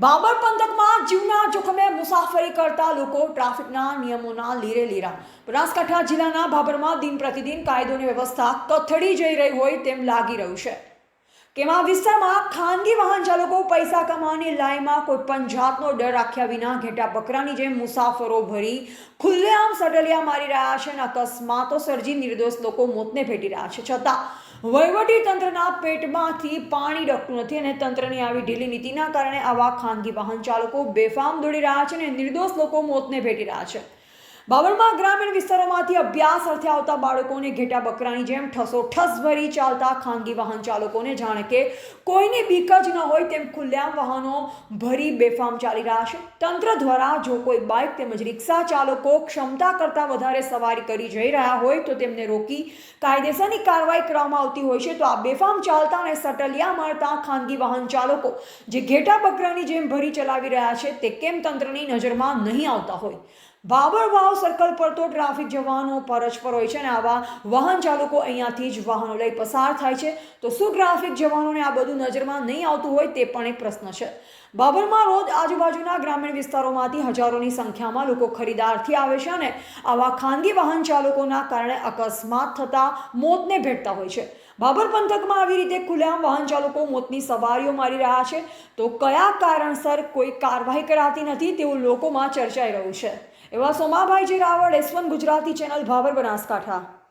બાબર પંથકમાં જીવના જોખમે મુસાફરી કરતા લોકો ટ્રાફિકના નિયમોના લીરે લીરા. બનાસકાંઠા જિલ્લાના ભાભરમાં દિન પ્રતિદિન કાયદોની વ્યવસ્થા કથળી જઈ રહી હોય તેમ લાગી રહ્યું છે. કેમાં વિસ્તારમાં ખાનગી વાહન ચાલકો પૈસા કમાવાની લાઈમાં કોઈ પણ જાતનો ડર રાખ્યા વિના ઘેટા બકરાની જેમ મુસાફરો ભરી ખુલ્લેઆમ સટલિયા મારી રહ્યા છે અને અકસ્માતો સર્જી નિર્દોષ લોકો મોતને ભેટી રહ્યા છે. છતાં વહીવટી તંત્રના પેટમાંથી પાણી ડકતું નથી અને તંત્રની આવી ઢીલી નીતિના કારણે આવા ખાનગી વાહન ચાલકો બેફામ દોડી રહ્યા છે અને નિર્દોષ લોકો મોતને ભેટી રહ્યા છે. બાબરમાં ગ્રામીણ વિસ્તારોમાંથી અભ્યાસ અર્થે આવતા બાળકોને ઘેટા બકરાની જેમ ઠસો ઠસ ભરી ચાલતા ખાનગી વાહન ચાલકોને જાણે કે કોઈને બીક જ ન હોય તેમ ખુલ્લેઆમ વાહનો ભરી બેફામ ચાલી રહ્યા છે. તંત્ર દ્વારા જો કોઈ બાઇક તેમજ રિક્ષા ચાલકો ક્ષમતા કરતાં વધારે સવારી કરી જઈ રહ્યા હોય તો તેમને રોકી કાયદેસરની કાર્યવાહી કરવામાં આવતી હોય છે. તો આ બેફામ ચાલતા અને સટલિયા મારતા ખાનગી વાહન ચાલકો જે ઘેટા બકરાની જેમ ભરી ચલાવી રહ્યા છે તે કેમ તંત્રની નજરમાં નહીં આવતા હોય? બાબર વાવ સર્કલ પર તો ટ્રાફિક જવાનો પરસ્પર હોય છે અને આવા વાહન ચાલકો અહીંયાથી જ વાહનો લઈ પસાર થાય છે. તો શું ટ્રાફિક જવાનોને આ બધું નજરમાં નહીં આવતું હોય તે પણ એક પ્રશ્ન છે. બાબરમાં રોજ આજુબાજુના ગ્રામીણ વિસ્તારોમાંથી હજારોની સંખ્યામાં લોકો ખરીદારથી આવે છે અને આવા ખાનગી વાહન ચાલકોના કારણે અકસ્માત થતાં મોતને ભેટતા હોય છે. બાબર પંથકમાં આવી રીતે ખુલ્લેઆમ વાહન ચાલકો મોતની સવારીઓ મારી રહ્યા છે. તો કયા કારણસર કોઈ કાર્યવાહી કરાતી નથી તેવું લોકોમાં ચર્ચાઈ રહ્યું છે. એવા સોમાભાઈ જે Raval S one Gujarati channel Bhabhar Banaskantha.